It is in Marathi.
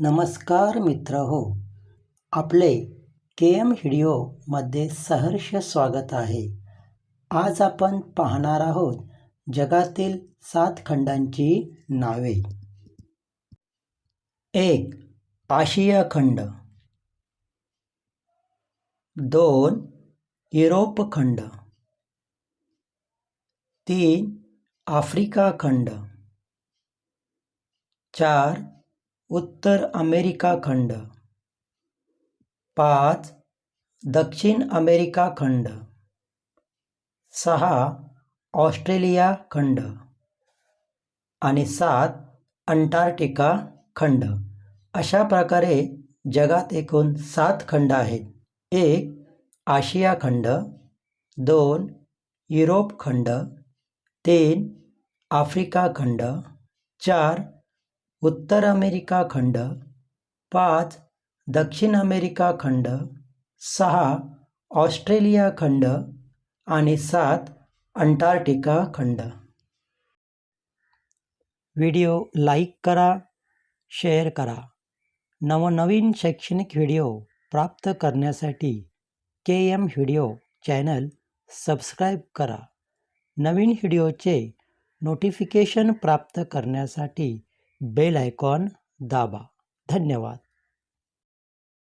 नमस्कार मित्र हो. आपले के एम व्हिडिओमध्ये सहर्ष स्वागत आहे. आज आपण पाहणार आहोत जगातील सात खंडांची नावे. एक आशिया खंड. दोन युरोप खंड. तीन आफ्रिका खंड. चार उत्तर अमेरिका खंड. पाच. दक्षिण अमेरिका खंड. सहा. ऑस्ट्रेलिया खंड. आणि सात. अंटार्क्टिका खंड. अशा प्रकारे जगात एकूण सात खंड आहेत. एक. आशिया खंड. दोन. युरोप खंड. तीन. आफ्रिका खंड. चार. उत्तर अमेरिका खंड पाच दक्षिण अमेरिका खंड सहा ऑस्ट्रेलिया खंड आणि सात अंटार्क्टिका खंड. व्हिडिओ लाईक करा शेअर करा. नवनवीन शैक्षणिक व्हिडिओ प्राप्त करण्यासाठी K M video channel subscribe करा. नवीन व्हिडिओचे नोटिफिकेशन प्राप्त करण्यासाठी बेल आयकॉन दाबा. धन्यवाद.